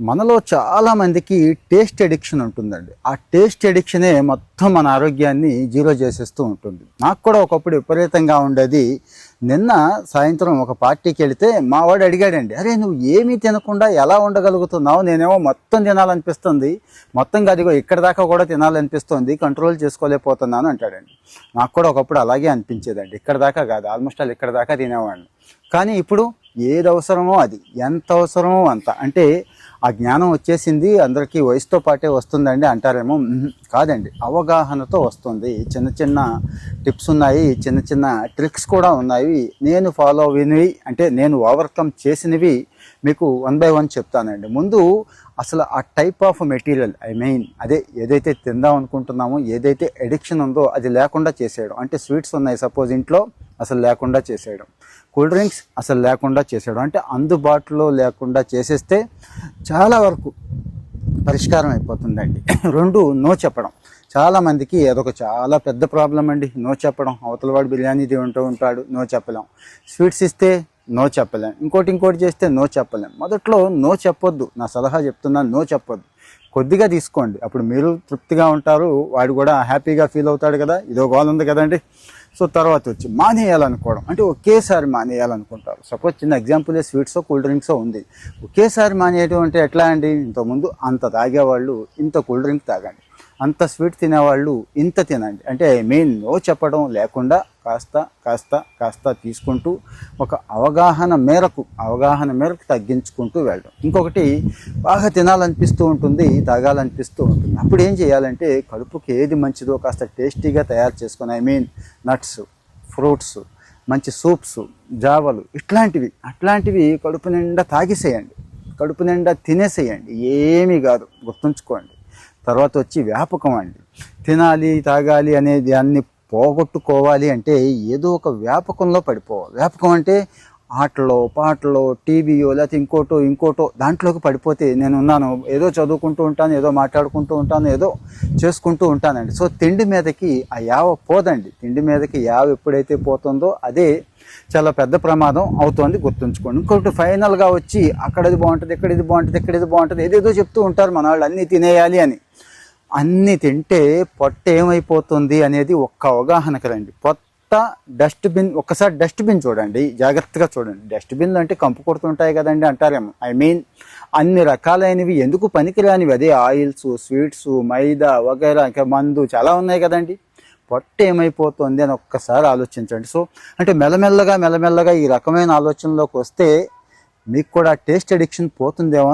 మనలో చాలామందికి taste addiction ఉంటుందండి. ఆ టేస్ట్ ఎడిక్షనే మొత్తం మన ఆరోగ్యాన్ని జీరో చేసేస్తూ ఉంటుంది. నాకు కూడా ఒకప్పుడు విపరీతంగా ఉండేది. నిన్న సాయంత్రం ఒక పార్టీకి వెళితే మా వాడు అడిగాడండి అరే నువ్వు ఏమీ తినకుండా ఎలా ఉండగలుగుతున్నావు? నేనేమో మొత్తం తినాలనిపిస్తుంది. మొత్తం అదిగో ఇక్కడ దాకా కూడా తినాలనిపిస్తుంది. కంట్రోల్ చేసుకోలేకపోతున్నాను అంటాడండి. నాకు కూడా ఒకప్పుడు అలాగే అనిపించేదండి. ఇక్కడ దాకా కాదు ఆల్మోస్ట్ ఆల్ ఇక్కడ దాకా తినేవాడిని. కానీ ఇప్పుడు ఏది అవసరమో అది ఎంత అవసరమో అంత. అంటే ఆ జ్ఞానం వచ్చేసింది అందరికీ వయసుతో పాటే వస్తుందండి అంటారేమో. కాదండి అవగాహనతో వస్తుంది. చిన్న చిన్న టిప్స్ ఉన్నాయి చిన్న చిన్న ట్రిక్స్ కూడా ఉన్నాయి. నేను ఫాలో అయినవి అంటే నేను ఓవర్కమ్ చేసినవి మీకు వన్ బై వన్ చెప్తానండి. ముందు అసలు ఆ type of material I mean అదే ఏదైతే తిందాం అనుకుంటున్నామో ఏదైతే ఎడిక్షన్ ఉందో అది లేకుండా చేసేయడం. అంటే స్వీట్స్ ఉన్నాయి సపోజ్ ఇంట్లో అసలు లేకుండా చేసేయడం. కూల్ డ్రింక్స్ అసలు లేకుండా చేసేయడం. అంటే అందుబాటులో లేకుండా చేసేస్తే చాలా వరకు పరిష్కారం అయిపోతుందండి. రెండు నో చెప్పడం. చాలా మందికి అదొక చాలా పెద్ద ప్రాబ్లం అండి. నో చెప్పడం. అవతల వాడు బిర్యానీ తింటూ ఉంటాడు నో చెప్పలేం. స్వీట్స్ ఇస్తే నో చెప్పలేం. ఇంకోటి ఇంకోటి చేస్తే నో చెప్పలేం. మొదట్లో నో చెప్పొద్దు. నా సలహా చెప్తున్నా నో చెప్పొద్దు. కొద్దిగా తీసుకోండి. అప్పుడు మీరు తృప్తిగా ఉంటారు. వాడు కూడా హ్యాపీగా ఫీల్ అవుతాడు కదా. ఇదో గోల్ ఉంది కదండి. సో తర్వాత వచ్చి మానేయాలనుకోవడం. అంటే ఒకేసారి మానేయాలనుకుంటారు. సపోజ్ చిన్న ఎగ్జాంపుల్ స్వీట్స్ కూల్ డ్రింక్స్ ఉంది. ఒకేసారి మానేయడం అంటే ఎట్లా అండి? ఇంతకుముందు అంత తాగేవాళ్ళు ఇంత కూల్ డ్రింక్ తాగండి. అంత స్వీట్ తినేవాళ్ళు ఇంత తినండి. అంటే మెయిన్ నో చెప్పడం లేకుండా కాస్త కాస్త కాస్త తీసుకుంటూ ఒక అవగాహన మేరకు అవగాహన మేరకు తగ్గించుకుంటూ వెళ్ళడం. ఇంకొకటి బాగా తినాలనిపిస్తూ ఉంటుంది తాగాలనిపిస్తూ ఉంటుంది. అప్పుడు ఏం చేయాలంటే కడుపుకి ఏది మంచిదో కాస్త టేస్టీగా తయారు చేసుకొని ఐ మీన్ నట్స్ ఫ్రూట్స్ మంచి సూప్స్ జావలు ఇట్లాంటివి అట్లాంటివి కడుపు నిండా తాగిసేయండి. కడుపు నిండా తినేసేయండి. ఏమీ కాదు గుర్తుంచుకోండి. తర్వాత వచ్చి వ్యాపకం అండి తినాలి తాగాలి అనేది దాన్ని పోగొట్టుకోవాలి అంటే ఏదో ఒక వ్యాపకంలో పడిపోవాలి. వ్యాపకం అంటే ఆటలో పాటలో టీవీయో లేకపోతే ఇంకోటో ఇంకోటో దాంట్లోకి పడిపోతే నేను ఉన్నాను ఏదో చదువుకుంటూ ఉంటాను ఏదో మాట్లాడుకుంటూ ఉంటాను ఏదో చేసుకుంటూ ఉంటానండి. సో తిండి మీదకి ఆ యావ పోదండి. తిండి మీదకి యావ ఎప్పుడైతే పోతుందో అదే చాలా పెద్ద ప్రమాదం అవుతుంది గుర్తుంచుకోండి. ఇంకొకటి ఫైనల్గా వచ్చి అక్కడ ఇది బాగుంటుంది ఇక్కడ ఇది బాగుంటుంది ఇక్కడ ఇది బాగుంటుంది ఏదేదో చెప్తూ ఉంటారు మన వాళ్ళు అన్నీ తినేయాలి అని. అన్నీ తింటే పొట్ట ఏమైపోతుంది అనేది ఒక్క అవగాహనకు రండి. కొత్త డస్ట్బిన్ ఒక్కసారి డస్ట్బిన్ చూడండి జాగ్రత్తగా చూడండి. డస్ట్బిన్లు అంటే కంపు కొడుతుంటాయి కదండి అంటారేమో. ఐ మీన్ అన్ని రకాలైనవి ఎందుకు పనికిరానివి? అదే ఆయిల్స్ స్వీట్స్ మైదా వగైరా ఇంకా మందు చాలా ఉన్నాయి కదండి. పొట్ట ఏమైపోతుంది అని ఒక్కసారి ఆలోచించండి. సో అంటే మెల్లమెల్లగా మెల్లమెల్లగా ఈ రకమైన ఆలోచనలోకి వస్తే మీకు కూడా టేస్ట్ అడిక్షన్ పోతుందేమో